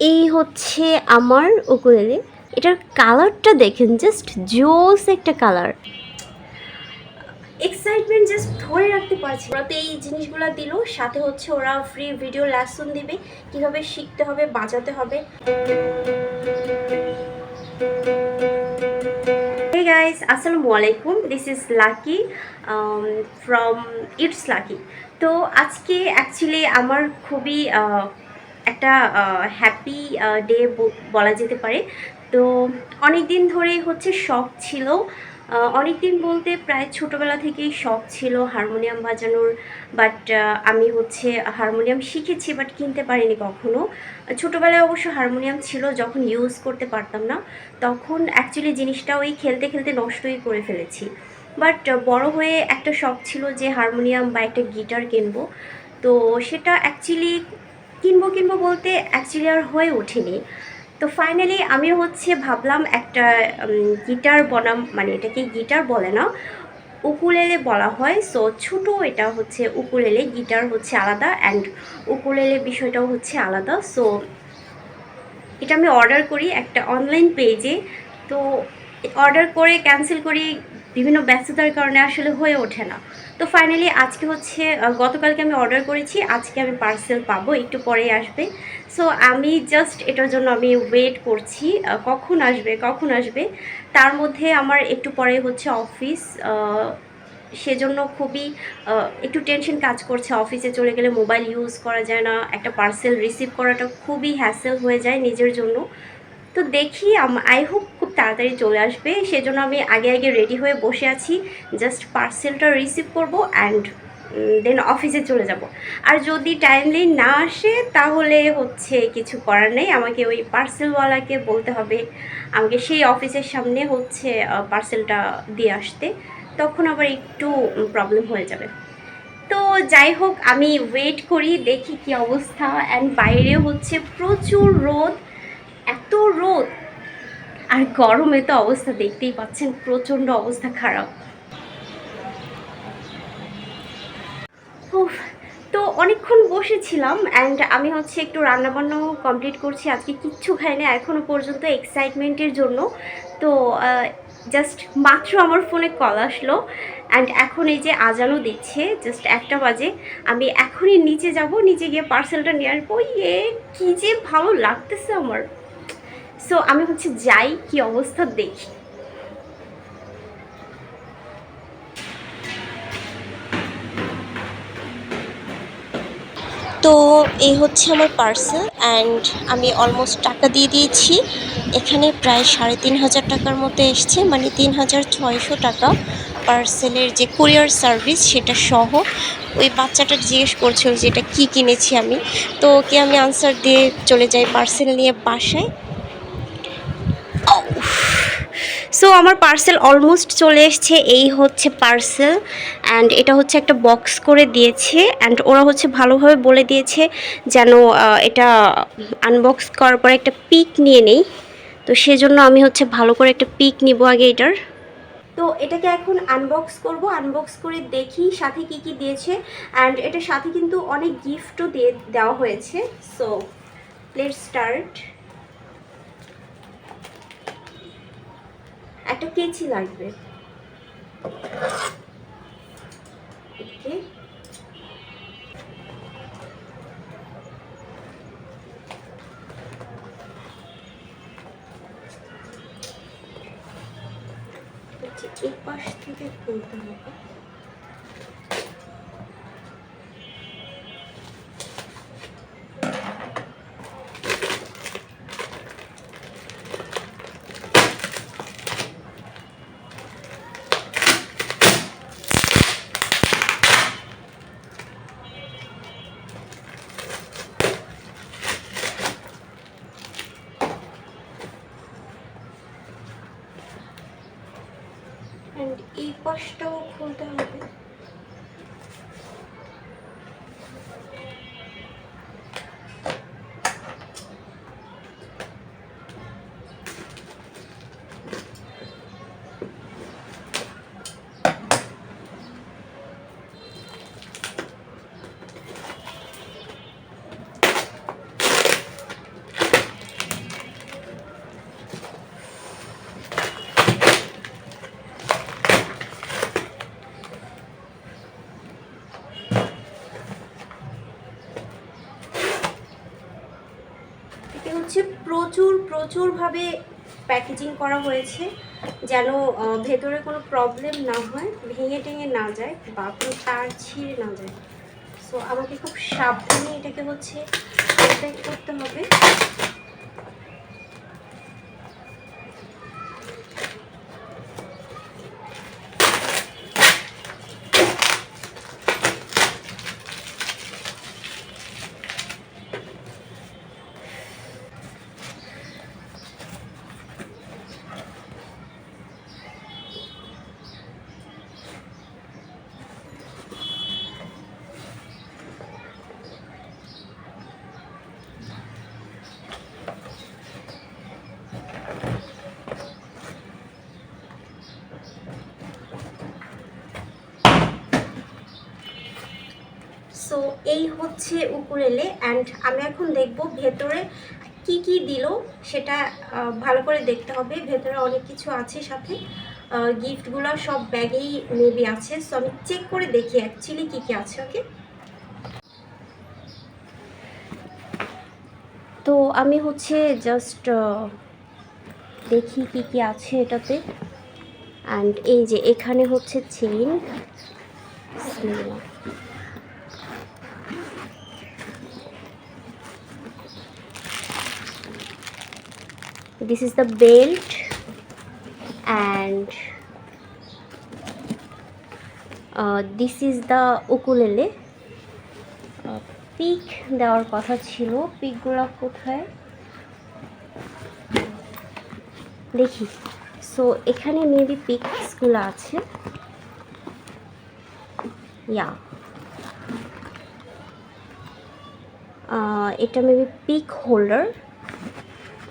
এই হচ্ছে আমার উকুলেলে। এটার কালারটা দেখেন জাস্ট জোস একটা কালার। এক্সাইটমেন্ট জাস্ট ধরে রাখতে পারছি। ওরা তো এই জিনিসগুলো দিল সাথে হচ্ছে ওরা ফ্রি ভিডিও লেসন দিবে কীভাবে শিখতে হবে বাজাতে হবে। Guys, আসসালামু আলাইকুম। This is Lucky from it's Lucky তো আজকে অ্যাকচুয়ালি আমার খুবই একটা হ্যাপি ডে বলা যেতে পারে। তো অনেক দিন ধরেই হচ্ছে শখ ছিল। অনেক দিন বলতে প্রায় ছোটোবেলা থেকেই শখ ছিল হারমোনিয়াম বাজানোর। বাট আমি হচ্ছে হারমোনিয়াম শিখেছি বাট কিনতে পারিনি কখনো। ছোটোবেলায় অবশ্য হারমোনিয়াম ছিল যখন ইউজ করতে পারতাম না। তখন অ্যাকচুয়ালি জিনিসটা ওই খেলতে খেলতে নষ্টই করে ফেলেছি। বাট, বড় হয়ে একটা শখ ছিল যে হারমোনিয়াম বা একটা গিটার কিনবো। তো সেটা অ্যাকচুয়ালি কিনবো কিনবো বলতে অ্যাকচুয়ালি আর হয়ে ওঠেনি। তো ফাইনালি আমি হচ্ছে ভাবলাম একটা গিটার বনাম মানে এটাকে গিটার বলে না উকুলেলে বলা হয়। সো ছোটো এটা হচ্ছে উকুলেলে গিটার হচ্ছে আলাদা অ্যান্ড উকুলেলে বিষয়টাও হচ্ছে আলাদা। সো এটা আমি অর্ডার করি একটা অনলাইন পেজে তো অর্ডার করে ক্যান্সেল করি বিভিন্ন ব্যস্ততার কারণে আসলে হয়ে ওঠে না। তো ফাইনালি আজকে হচ্ছে গতকালকে আমি অর্ডার করেছি, আজকে আমি পার্সেল পাবো, একটু পরেই আসবে। সো আমি জাস্ট এটার জন্য আমি ওয়েট করছি কখন আসবে কখন আসবে। তার মধ্যে আমার একটু পরে হচ্ছে অফিস সেজন্য খুবই একটু টেনশন কাজ করছে। অফিসে চলে গেলে মোবাইল ইউজ করা যায় না, একটা পার্সেল রিসিভ করাটা খুবই হ্যাসেল হয়ে যায় নিজের জন্য। তো দেখি আই হোপ খুব তাড়াতাড়ি চলে আসবে। সেজন্য আমি আগে আগে রেডি হয়ে বসে আছি। জাস্ট পার্সেলটা রিসিভ করব অ্যান্ড দেন অফিসে চলে যাব। আর যদি টাইমলি না আসে, তাহলে হচ্ছে কিছু করার নেই। আমাকে ওই পার্সেলওয়ালাকে বলতে হবে। আমাকে সেই অফিসের সামনে হচ্ছে পার্সেলটা দিয়ে আসতে। তখন আবার একটু প্রবলেম হয়ে যাবে। তো যাই হোক, আমি ওয়েট করি, দেখি কি অবস্থা। অ্যান্ড বাইরে হচ্ছে প্রচুর রোদ। এত রোদ। আর গরমে তো অবস্থা দেখতেই পাচ্ছেন, প্রচণ্ড অবস্থা খারাপ। তো অনেকক্ষণ বসেছিলাম অ্যান্ড আমি হচ্ছে একটু রান্নাবান্নাও কমপ্লিট করছি। আজকে কিচ্ছু খাইনি এখনও পর্যন্ত এক্সাইটমেন্টের জন্য। তো জাস্ট মাত্র আমার ফোনে কল আসলো অ্যান্ড এখন এই যে আজানও দিচ্ছে জাস্ট একটা বাজে। আমি এখনই নিচে যাব, নিচে গিয়ে পার্সেলটা নিয়ে আসব। ইয়ে কী যে ভালো লাগতেছে আমার। সো আমি হচ্ছে যাই, কি অবস্থা দেখি। তো, এই হচ্ছে আমার পার্সেল অ্যান্ড আমি অলমোস্ট টাকা দিয়ে দিয়েছি। এখানে প্রায় সাড়ে তিন হাজার টাকার মতো এসছে মানে তিন হাজার ছয়শো টাকা পার্সেলের যে কুরিয়ার সার্ভিস সেটা সহ। ওই বাচ্চাটা জিজ্ঞেস করছিল যে এটা কী কিনেছি আমি। তো ওকে আমি আনসার দিয়ে চলে যাই পার্সেল নিয়ে বাসায়। সো আমার পার্সেল অলমোস্ট চলে এসছে। এই হচ্ছে পার্সেল অ্যান্ড এটা হচ্ছে একটা বক্স করে দিয়েছে অ্যান্ড ওরা হচ্ছে ভালোভাবে বলে দিয়েছে যেন এটা আনবক্স করার পরে একটা পিক নিয়ে নেই। তো সেজন্য আমি হচ্ছে ভালো করে একটা পিক নিব আগে এটার। তো এটাকে এখন আনবক্স করব। আনবক্স করে দেখি সাথে কি কি দিয়েছে অ্যান্ড এটার সাথে কিন্তু অনেক গিফটও দিয়ে দেওয়া হয়েছে। সো লেট স্টার্ট একটা কেচি লাগবে। ওকে। এই পাশ থেকে খুলতে হবে অ্যান্ড হচ্ছে প্রচুর, প্রচুরভাবে প্যাকেজিং করা হয়েছে যেন ভেতরে কোনো প্রবলেম না হয়, ভেঙে টেঙে না যায় বা কোনো তার ছিঁড়ে না যায়। সো আমাকে খুব সাবধানে এটাকে হচ্ছে করতে হবে সো এই হচ্ছে উকুলেলে অ্যান্ড আমি এখন দেখব ভেতরে কি কি দিল, সেটা ভালো করে দেখতে হবে। ভেতরে অনেক কিছু আছে সাথে। গিফটগুলো সব ব্যাগেই মেবি আছে। সো আমি চেক করে দেখি অ্যাকচুয়ালি কী কী আছে ওকে তো আমি হচ্ছে জাস্ট দেখি কি কি আছে এটাতে। অ্যান্ড এই যে এখানে হচ্ছে chain this is the belt and uh, this is the ukulele. Pick দেওয়ার কথা ছিল। পিকগুলো কোথায়? দেখি। সো এখানে মেবি পিকসগুলো আছে। ইয়া এটা মেবি পিক হোল্ডার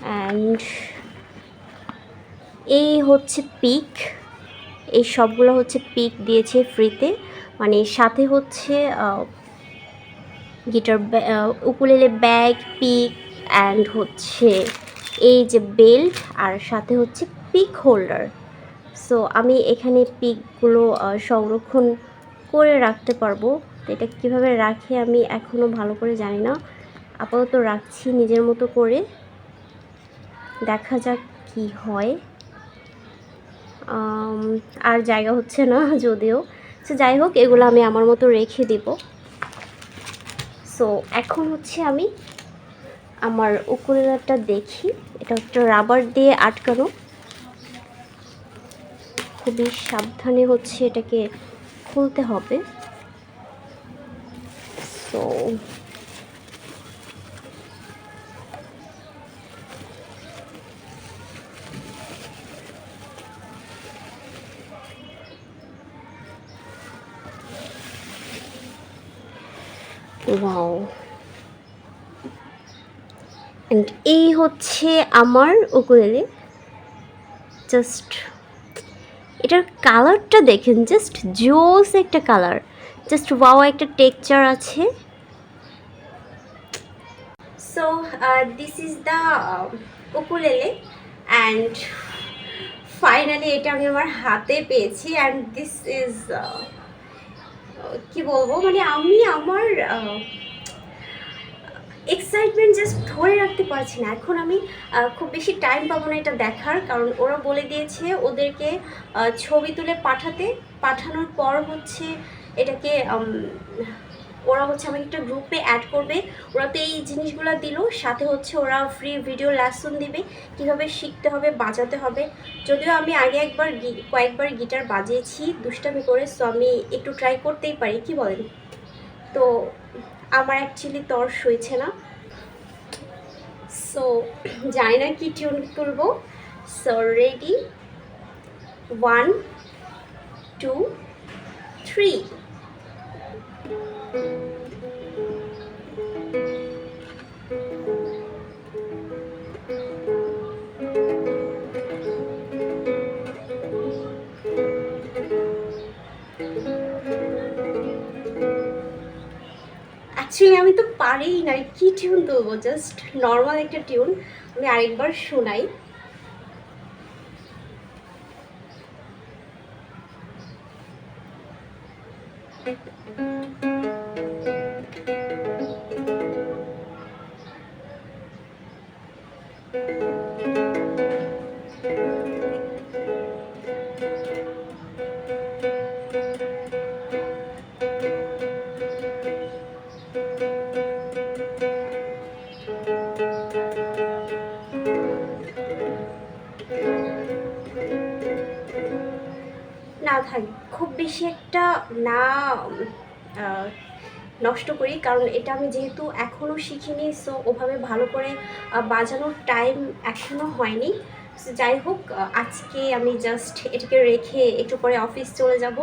অ্যান্ড এই হচ্ছে পিক এই সবগুলো হচ্ছে পিক দিয়েছে ফ্রিতে মানে সাথে হচ্ছে guitar ukulele bag pick and হচ্ছে এই যে বেল্ট আর সাথে হচ্ছে পিক হোল্ডার সো আমি এখানে পিকগুলো সংরক্ষণ করে রাখতে পারব। তো এটা কীভাবে রাখে আমি এখনও ভালো করে জানি না। আপাতত রাখছি নিজের মতো করে। দেখা যাক কি হয়। আর জায়গা হচ্ছে না যদিও। সে যাই হোক, এগুলো আমি আমার মতো রেখে দিব। সো এখন হচ্ছে আমি আমার উকুলেলাটা দেখি। এটা একটা রাবার দিয়ে আটকানো। খুবই সাবধানে হচ্ছে এটাকে খুলতে হবে। সো অ্যান্ড এই হচ্ছে আমার উকুলেলে। জাস্ট এটার কালারটা দেখেন জাস্ট জোস একটা কালার। জাস্ট ওয়াও একটা টেক্সচার আছে। So this is the ukulele and finally এটা আমি আমার হাতে পেয়েছি অ্যান্ড দিস ইজ কি বলব? মানে আমি আমার এক্সাইটমেন্ট জাস্ট ধরে রাখতে পারছি না। এখন আমি খুব বেশি টাইম পাবো না এটা দেখার, কারণ ওরা বলে দিয়েছে ওদেরকে ছবি তুলে পাঠাতে। পাঠানোর পর হচ্ছে এটাকে ওরা হচ্ছে আমাকে একটা গ্রুপে অ্যাড করবে। ওরা তো এই জিনিসগুলো দিল, সাথে হচ্ছে ওরা ফ্রি ভিডিও লেসন দিবে, কীভাবে শিখতে হবে, বাজাতে হবে। যদিও আমি আগে একবার কয়েকবার গিটার বাজিয়েছি, দুষ্টামি করে সো আমি একটু ট্রাই করতেই পারি, কি বলেন? তো আমার অ্যাকচুয়ালি তর সইছে না। সো জানি না কি টিউন করব। So ready one two three actually আমি তো পারিই না কি টিউন তুলবো জাস্ট নর্মাল একটা টিউন আমি আরেকবার শোনাই। না নষ্ট করি। কারণ এটা আমি যেহেতু এখনও শিখিনি সো ওভাবে ভালো করে বাজানোর টাইম এখনও হয়নি। যাই হোক আজকে আমি জাস্ট এটাকে রেখে একটু পরে অফিস চলে যাব।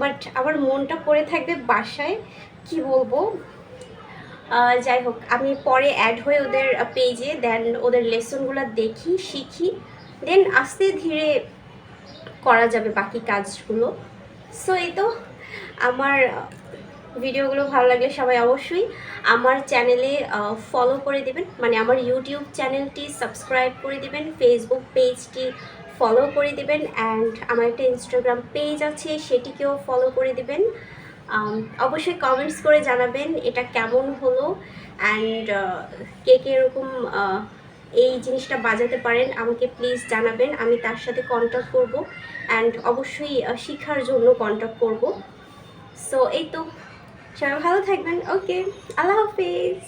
বাট আমার মনটা পড়ে থাকবে বাসায়, কি বলব? যাই হোক, আমি পরে অ্যাড হয়ে ওদের পেজে দেন ওদের লেসনগুলো দেখি, শিখি। দেন আস্তে ধীরে করা যাবে বাকি কাজগুলো। সো এই তো। আমার ভিডিওগুলো ভালো লাগলে সবাই অবশ্যই আমার চ্যানেলে ফলো করে দেবেন। মানে আমার ইউটিউব চ্যানেলটি সাবস্ক্রাইব করে দেবেন ফেসবুক পেজটি ফলো করে দেবেন অ্যান্ড আমার একটা ইনস্টাগ্রাম পেজ আছে, সেটিকেও ফলো করে দেবেন। অবশ্যই কমেন্টস করে জানাবেন এটা কেমন হলো অ্যান্ড কে কে এরকম এই জিনিসটা বাজাতে পারেন, আমাকে প্লিজ জানাবেন, আমি তার সাথে কন্ট্যাক্ট করব অ্যান্ড অবশ্যই শেখার জন্য কন্ট্যাক্ট করব। সো এই তো সবাই ভালো থাকবেন. ওকে আল্লাহ হাফিজ.